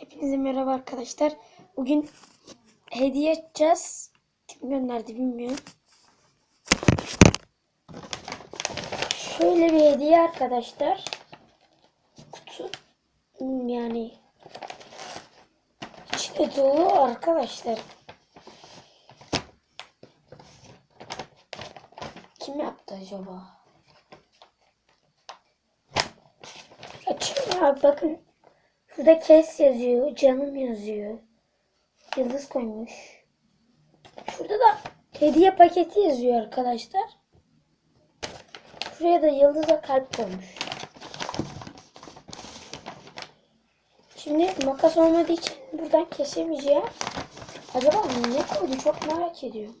Hepinize merhaba arkadaşlar. Bugün hediye edeceğiz. Kim gönderdi bilmiyorum. Şöyle bir hediye arkadaşlar. Kutu yani içi dolu arkadaşlar. Kim yaptı acaba? Açayım ya bakın. Şurada kes yazıyor. Canım yazıyor. Yıldız koymuş. Şurada da hediye paketi yazıyor arkadaşlar. Şuraya da yıldıza kalp koymuş. Şimdi makas olmadığı için buradan kesemeyeceğim. Acaba ne koydu çok merak ediyorum.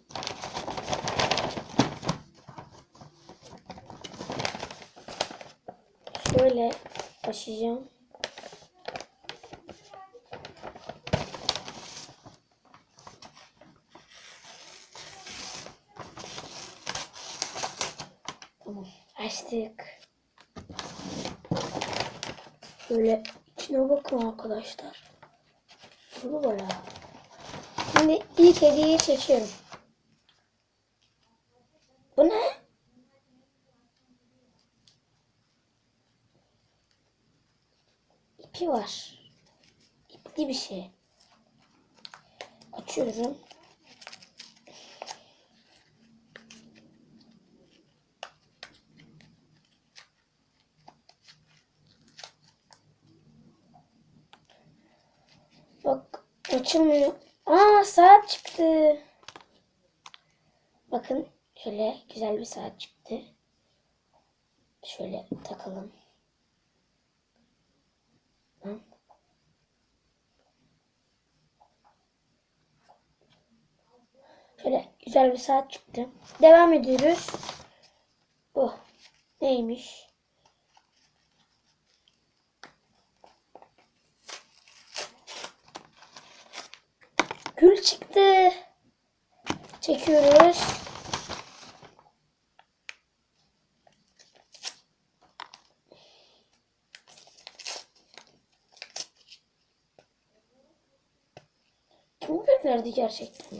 Şöyle açacağım. Tamam. Açtık. Şöyle içine bakın arkadaşlar. Dolu bayağı. Şimdi ilk hediyeyi seçiyorum. Bu ne? İpi var. İpli bir şey. Açıyorum. Bak açılmıyor. Aa saat çıktı. Bakın şöyle güzel bir saat çıktı. Şöyle takalım. Şöyle güzel bir saat çıktı. Devam ediyoruz. Bu neymiş? Gül çıktı. Çekiyoruz. Kim gönderdi gerçekten?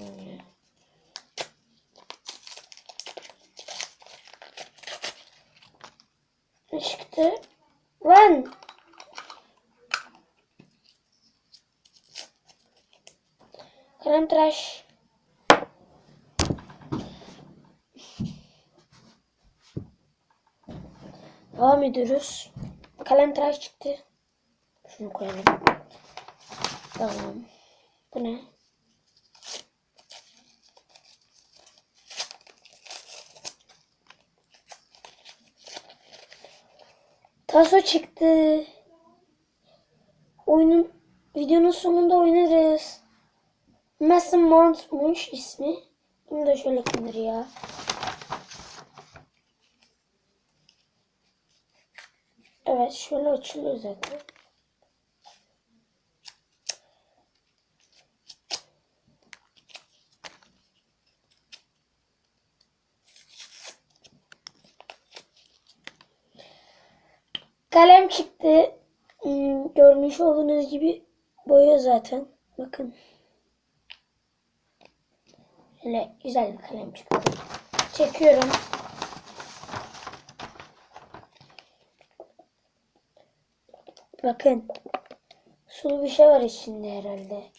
Ne çıktı? Lan! Kalem tıraş. Devam ediyoruz. Kalem tıraş çıktı. Şunu koyalım. Tamam. Bu ne? Taso çıktı. Oyunun videonun sonunda oynarız. Mason Mount'muş ismi. Bunu da şöyle kendir ya. Evet şöyle açılıyor zaten. Kalem çıktı. Hmm, görmüş olduğunuz gibi boya zaten. Bakın. Şöyle güzel bir kalem çıktı. Çekiyorum. Bakın. Sulu bir şey var içinde herhalde.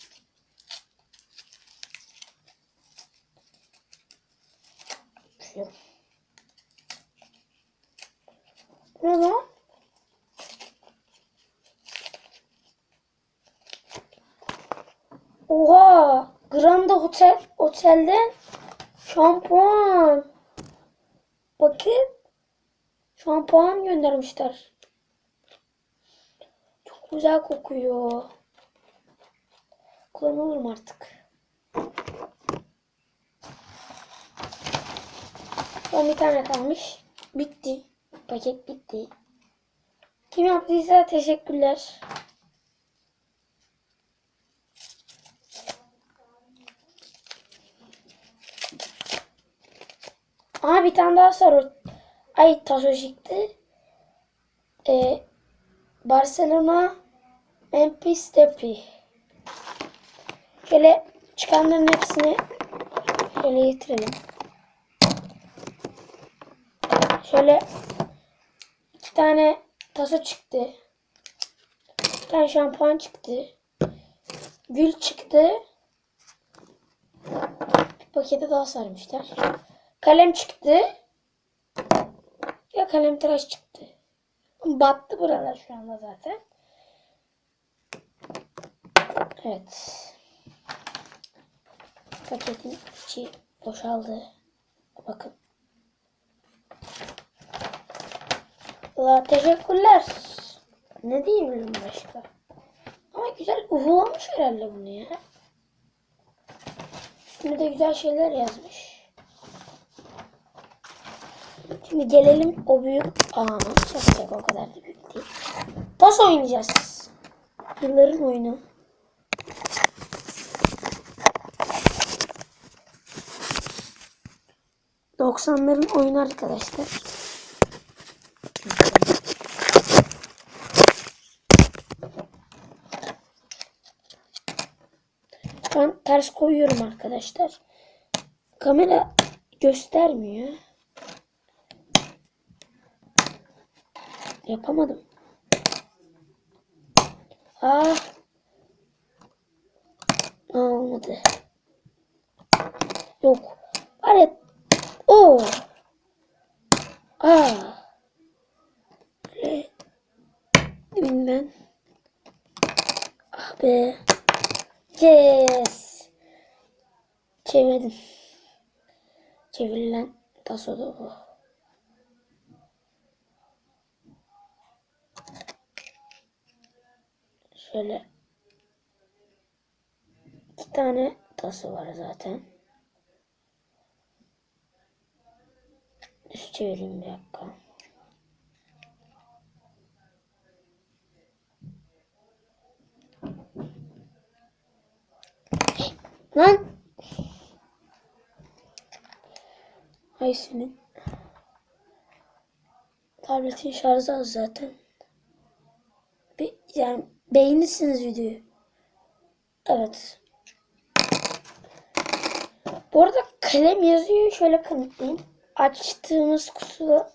Şu. Ne lan? Oha! Granda Hotel otelden şampuan. Bakın. Şampuan göndermişler. Çok güzel kokuyor. Kullanılır artık? Son bir tane kalmış. Bitti. Paket bitti. Kim yaptıysa teşekkürler. Aa bir tane daha sarı. Ay taso çıktı. Ee, Barcelona MP Steppy. Şöyle çıkanların hepsini şöyle getirelim. Şöyle iki tane taso çıktı. Bir tane şampuan çıktı. Gül çıktı. Bir pakete daha sarmışlar. Kalem çıktı. Ya kalem tıraş çıktı. Battı buralar şu anda zaten. Evet. Paketin içi boşaldı. Bakın. La teşekkürler. Ne diyeyim başka? Ama güzel uhulamış herhalde bunu ya. Üstünde de güzel şeyler yazmış. Şimdi gelelim o büyük anı. Çok o kadar da büyük değil. Tas oynayacağız. Yılların oyunu. Doksanların oyunu arkadaşlar. Ben ters koyuyorum arkadaşlar. Kamera göstermiyor. Yapamadım. Ah. Olmadı. Yok. Bari. O. Aa. Böyle. Dibinden. Ah be. Yes. Çevirdim. Çevirilen taso da bu. Şöyle iki tane tası var zaten. Düz çevireyim bir dakika. Lan! Ay senin. Tabletin şarjı az zaten. Bir, yani beğenirsiniz videoyu. Evet. Bu arada kalem yazıyor. Şöyle kanıtlayayım. Açtığımız kutuda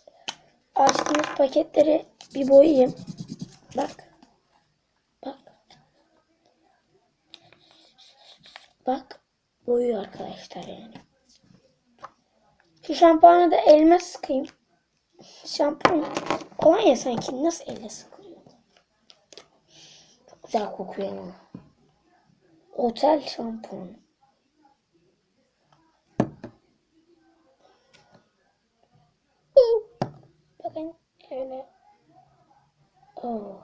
açtığımız paketleri bir boyayayım. Bak. Bak. Bak. Boyuyor arkadaşlar yani. Şu şampuanı da elime sıkayım. Şampuan kolonya sanki nasıl elle sıkılıyor? Güzel kokuyor ama. Otel şampuanı. Bakın öyle. Oo.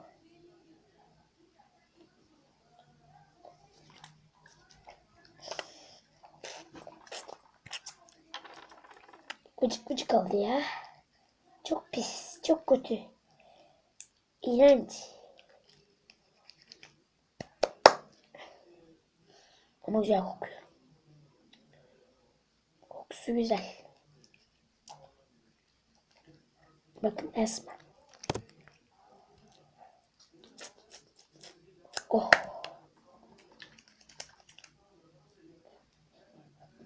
Gıcık gıcık oldu ya. Çok pis, çok kötü. İğrenç. Ama güzel kokuyor. Kokusu güzel. Bakın Esma. Oh.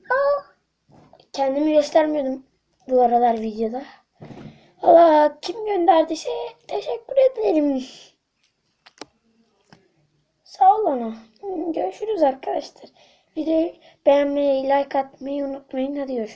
Ah. Kendimi göstermiyordum bu aralar videoda. Allah kim gönderdiyse teşekkür ederim. Sağ ol ona. Görüşürüz arkadaşlar. Videoyu beğenmeyi, like atmayı unutmayın. Hadi görüşürüz.